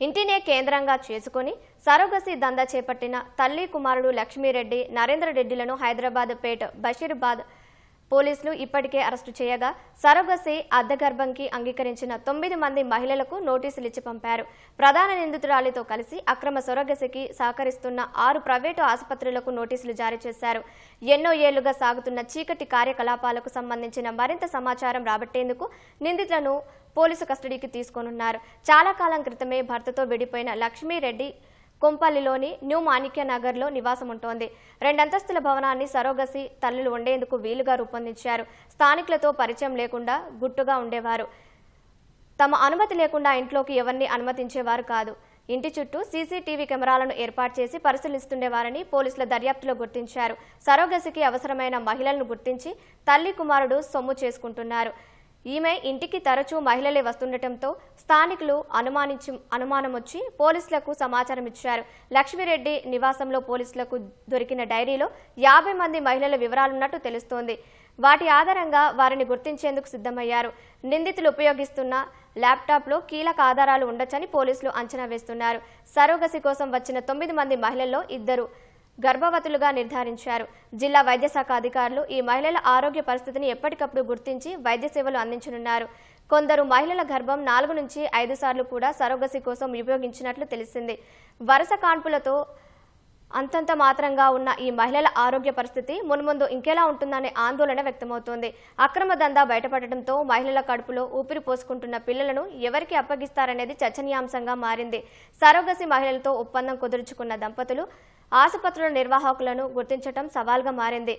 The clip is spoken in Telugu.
ఇంటినే కేంద్రంగా చేసుకుని సరోగసి దందా చేపట్టిన తల్లి కుమారుడు లక్ష్మీరెడ్డి నరేంద్ర రెడ్డిలను హైదరాబాద్ పేట బషీర్బాద్ పోలీసులు ఇప్పటికే అరెస్టు చేయగా సరోగసి అర్ధగర్భంకి అంగీకరించిన తొమ్మిది మంది మహిళలకు నోటీసులు ఇచ్చి పంపారు. ప్రధాన నిందితురాలితో కలిసి అక్రమ సొరగసికి సహకరిస్తున్న ఆరు ప్రైవేటు ఆసుపత్రులకు నోటీసులు జారీ చేశారు. ఎన్నో ఏళ్ళుగా సాగుతున్న చీకటి కార్యకలాపాలకు సంబంధించిన మరింత సమాచారం రాబట్టేందుకు నిందితులను పోలీసు కస్టడీకి తీసుకోనున్నారు. చాలా కాలం క్రితమే భర్తతో విడిపోయిన లక్ష్మీరెడ్డి కొంపల్లిలోని న్యూ మాణిక్య నగర్లో నివాసం ఉంటోంది రెండంతస్తుల భవనాన్ని సరోగసి తల్లులు ఉండేందుకు వీలుగా రూపొందించారు. స్థానికులతో పరిచయం లేకుండా గుట్టుగా ఉండేవారు. తమ అనుమతి లేకుండా ఇంట్లోకి ఎవరిని అనుమతించేవారు కాదు. ఇంటి చుట్టూ సీసీటీవీ కెమెరాలను ఏర్పాటు చేసి పరిశీలిస్తుండేవారని పోలీసుల దర్యాప్తులో గుర్తించారు. సరోగసికి అవసరమైన మహిళలను గుర్తించి తల్లి కుమారుడు సొమ్ము చేసుకుంటున్నారు. ఈమె ఇంటికి తరచూ మహిళలే వస్తుండటంతో స్థానికులు అనుమానించి అనుమానం వచ్చి పోలీసులకు సమాచారం ఇచ్చారు లక్ష్మిరెడ్డి నివాసంలో పోలీసులకు దొరికిన డైరీలో యాభై మంది మహిళల వివరాలున్నట్టు తెలుస్తోంది. వాటి ఆధారంగా వారిని గుర్తించేందుకు సిద్ధమయ్యారు. నిందితులు ఉపయోగిస్తున్న ల్యాప్టాప్లో కీలక ఆధారాలు ఉండొచ్చని పోలీసులు అంచనా వేస్తున్నారు. సరోగసి కోసం వచ్చిన తొమ్మిది మంది మహిళల్లో ఇద్దరు గర్భవతులుగా నిర్ధారించారు. జిల్లా వైద్య శాఖ అధికారులు ఈ మహిళల ఆరోగ్య పరిస్థితిని ఎప్పటికప్పుడు గుర్తించి వైద్య సేవలు అందించనున్నారు. కొందరు మహిళల గర్భం నాలుగు నుంచి ఐదు సార్లు కూడా సరోగసి కోసం ఉపయోగించినట్లు తెలిసింది. వరుస కాన్పులతో అంతంత మాత్రంగా ఉన్న ఈ మహిళల ఆరోగ్య పరిస్థితి మున్ముందు ఇంకెలా ఉంటుందనే ఆందోళన వ్యక్తమవుతోంది. అక్రమ దందా బయటపడటంతో మహిళల కడుపులో ఊపిరి పోసుకుంటున్న పిల్లలను ఎవరికి అప్పగిస్తారనేది చర్చనీయాంశంగా మారింది. సరోగసి మహిళలతో ఒప్పందం కుదుర్చుకున్న దంపతులు ఆసుపత్రుల నిర్వాహకులను గుర్తించడం సవాల్గా మారింది.